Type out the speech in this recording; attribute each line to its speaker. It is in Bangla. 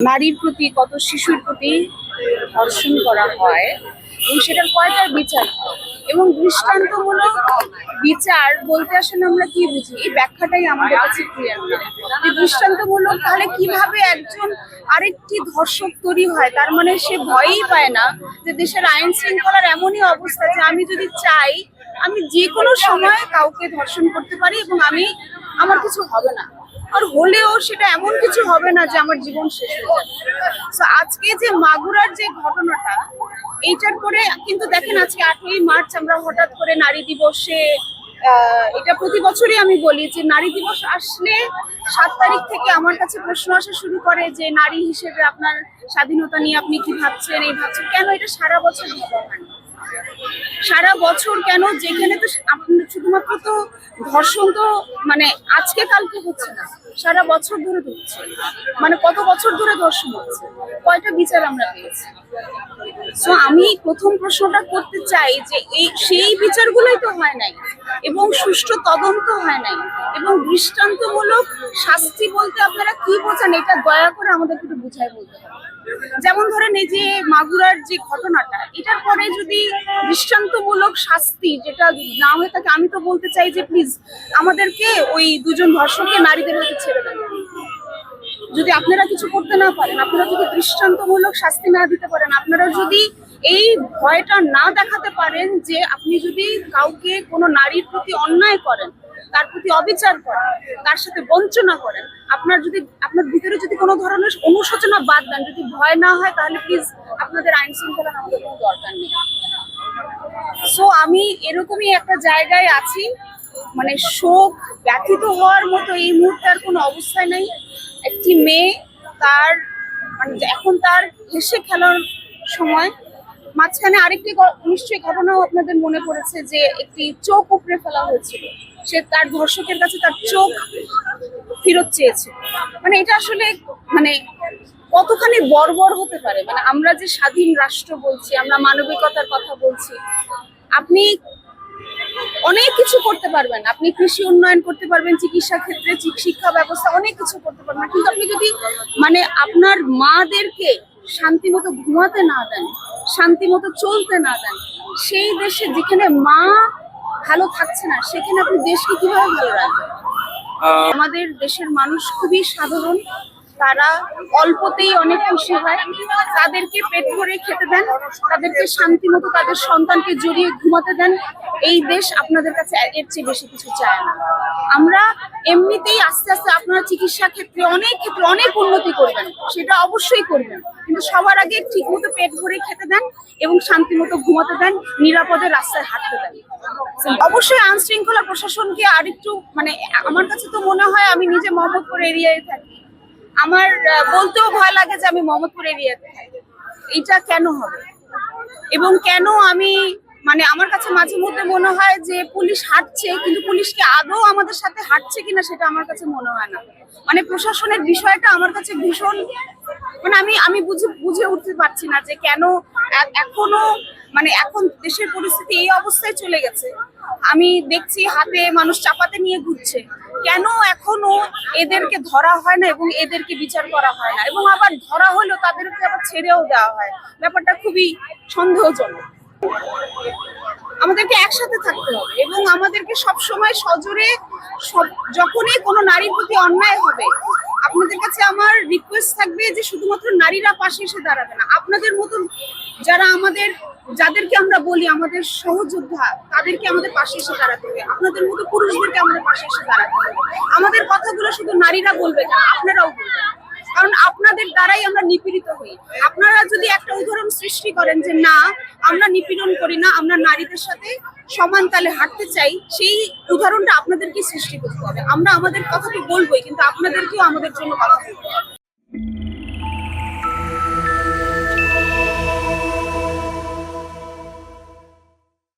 Speaker 1: নারীর প্রতি, কত শিশুর প্রতি ধর্ষণ করা হয়, এবং সেটার কয়টার বিচার এবং দৃষ্টান্তমূলক বিচার বলতে আসলে আমরা কি বুঝি? এই ব্যাখ্যাটাই আমাদের কাছে ক্লিয়ার না। দৃষ্টান্তমূলক, তাহলে কীভাবে একজন আরেকটি ধর্ষক তৈরি হয়? তার মানে সে ভয়ই পায় না যে দেশের আইন শৃঙ্খলার এমনই অবস্থা যে আমি যদি চাই, আমি যে কোনো সময় কাউকে ধর্ষণ করতে পারি এবং আমি, আমার কিছু হবে না। আর হলেও সেটা এমন কিছু হবে না যে আমার জীবন শেষ যাবে তো আজকে যে মাগুরার যে ঘটনাটা, এইটার পরে কিন্তু দেখেন আজকে আটই মার্চ আমরা হঠাৎ করে নারী দিবসে এটা প্রতি বছরই আমি বলি যে নারী দিবস আসলে সাত তারিখ থেকে আমার কাছে প্রশ্ন আসা শুরু করে যে নারী হিসেবে আপনার স্বাধীনতা নিয়ে আপনি কি ভাবছেন, এই ভাবছেন কেন এটা সারা বছর ভাবা হয় না? সারা বছর কেন? যেখানে তো শুধুমাত্র তো ধর্ষণ তো মানে আজকে কালকে হচ্ছে না, সারা বছর ধরে হচ্ছে। মানে কত বছর ধরে ধর্ষণ হচ্ছে? কয়টা বিচার আমরা পেয়েছি? সো আমি প্রথম প্রশ্নটা করতে চাই যে এই সেই বিচারগুলোই তো হয় নাই। এবং সুষ্ঠু তদন্ত হয় নাই। এবং দৃষ্টান্তমূলক শাস্তি বলতে আপনারা কি বোঝান, এটা দয়া করে আমাদেরকে একটু বুঝাই বলতে যেমন ধরেন এই যে মাগুরার যে ঘটনাটা, এটার পরে যদি দৃষ্টান্তমূলক শাস্তি যেটা না হয়ে থাকে, আমি তো বলতে চাই যে প্লিজ আমাদেরকে ওই দুজন ধর্ষককে নারীদের হাতে ছেড়ে দেন। যদি আপনারা কিছু করতে না পারেন, আপনারা যদি দৃষ্টান্তমূলক শাস্তি না দিতে পারেন, আপনারা যদি এই ভয়টা না দেখাতে পারেন যে আপনি যদি কাউকে কোনো নারীর প্রতি অন্যায় করেন, তার প্রতি অবিচার করেন, তার সাথে বঞ্চনা করেন, আপনার যদি, আপনার ভিতরে যদি কোনো ধরনের অনুশোচনা বাদ দেন, যদি ভয় না হয়, তাহলে প্লিজ আপনাদের আইন শৃঙ্খলা আমাদের কোনো দরকার নেই। সো আমি এরকমই একটা জায়গায় আছি মানে শোক ব্যথিত হওয়ার মতো এই মুহূর্তে আর কোনো অবস্থায় নেই। একটি মেয়ে তার মানে এখন তার হেসে খেলার সময় মাঝখানে আরেকটি নিশ্চয়ই ঘটনাও আপনাদের মনে পড়েছে যে একটি চোখ উপড়ে ফেলা হয়েছিল। সে তার ধর্ষকের কাছে তার চোখ ফেরত চেয়েছে। মানে এটা আসলে মানে কতখানি বর্বর হতে পারে? মানে আমরা যে স্বাধীন রাষ্ট্র বলছি, আমরা মানবিকতার কথা বলছি, আপনি অনেক কিছু করতে পারবেন। আপনি কৃষি উন্নয়ন করতে পারবেন, চিকিৎসা ক্ষেত্রে শিক্ষা ব্যবস্থা, অনেক কিছু করতে পারবেন। কিন্তু আপনি যদি মানে আপনার মাদেরকে শান্তি মতো ঘুমাতে না দেন শান্তি মতো চলতে না দেন সেই দেশে যেখানে মা ভালো থাকছে না সেখানে আপনি দেশকে কীভাবে ভালো রাখবেন? আমাদের দেশের মানুষ খুবই সাধারণ তারা অল্পতেই অনেক খুশি হয়। তাদেরকে পেট ভরে খেতে দেন, তাদেরকে শান্তি মতো তাদের সন্তানকে জড়িয়ে ঘুমাতে দেন। এই দেশ আপনাদের কাছে এর চেয়ে বেশি কিছু চায় না। আমরা এমনিতেই আস্তে আস্তে আপনারা চিকিৎসা ক্ষেত্রে অনেক ক্ষেত্রে অনেক উন্নতি করবেন, সেটা অবশ্যই করবেন। কিন্তু সবার আগে ঠিক মতো পেট ভরে খেতে দেন এবং শান্তি মতো ঘুমাতে দেন, নিরাপদে রাস্তায় হাঁটতে দেন। অবশ্যই আইন শৃঙ্খলা প্রশাসনকে আরেকটু মানে আমার কাছে তো মনে হয় আমি নিজে মোহাম্মদপুর এরিয়ায় থাকি। আমার বলতেও ভয় লাগে যে আমি মোহাম্মদপুর এরিয়াতে এটা কেন হবে? এবং কেন আমি মানে আমার কাছে মাঝে মধ্যে মনে হয় যে পুলিশ হাঁটছে, কিন্তু পুলিশকে আদৌ আমাদের সাথে হাঁটছে কিনা সেটা আমার কাছে মনে হয় না। মানে প্রশাসনের বিষয়টা আমার কাছে ভীষণ মানে আমি আমি বুঝে বুঝে উঠতে পারছি না যে কেন এখনও মানে এখন দেশের পরিস্থিতি এই অবস্থায় চলে গেছে। আমি দেখছি হাতে মানুষ চাপাতে নিয়ে ঘুরছে। কেন এখনও এদেরকে ধরা হয় না এবং এদেরকে বিচার করা হয় না? এবং আবার ধরা হলেও তাদেরকে আবার ছেড়েও দেওয়া হয়। ব্যাপারটা খুবই সন্দেহজনক। আমাদেরকে একসাথে থাকতে হবে এবং আমাদেরকে সব সময় সজোরে যখনই কোনো নারীর প্রতি অন্যায় হবে, আপনাদের কাছে আমার রিকোয়েস্ট থাকবে যে শুধুমাত্র নারীরা পাশে এসে দাঁড়াবে না। আপনাদের মতন যারা আমাদের যাদেরকে আমরা বলি আমাদের সহযোদ্ধা, তাদেরকে আমাদের পাশে এসে দাঁড়াতে হবে। আপনাদের মতো পুরুষদেরকে আমাদের পাশে এসে দাঁড়াতে হবে। আমাদের কথাগুলো শুধু নারীরা বলবে না, আপনারাও বলবেন। কারণ আপনাদের দ্বারাই আমরা নিপীড়িত হই। আপনারা যদি একটা উদাহরণ সৃষ্টি করেন যে, না, আমরা নিপীড়ন করি না, আমরা নারীদের সাথে সমান তালে হাঁটতে চাই, সেই উদাহরণটা আপনাদেরকে সৃষ্টি করতে হবে। আমরা আমাদের কথা তো বলবোই, কিন্তু আপনাদেরকেও আমাদের জন্য কথা বলতে হবে।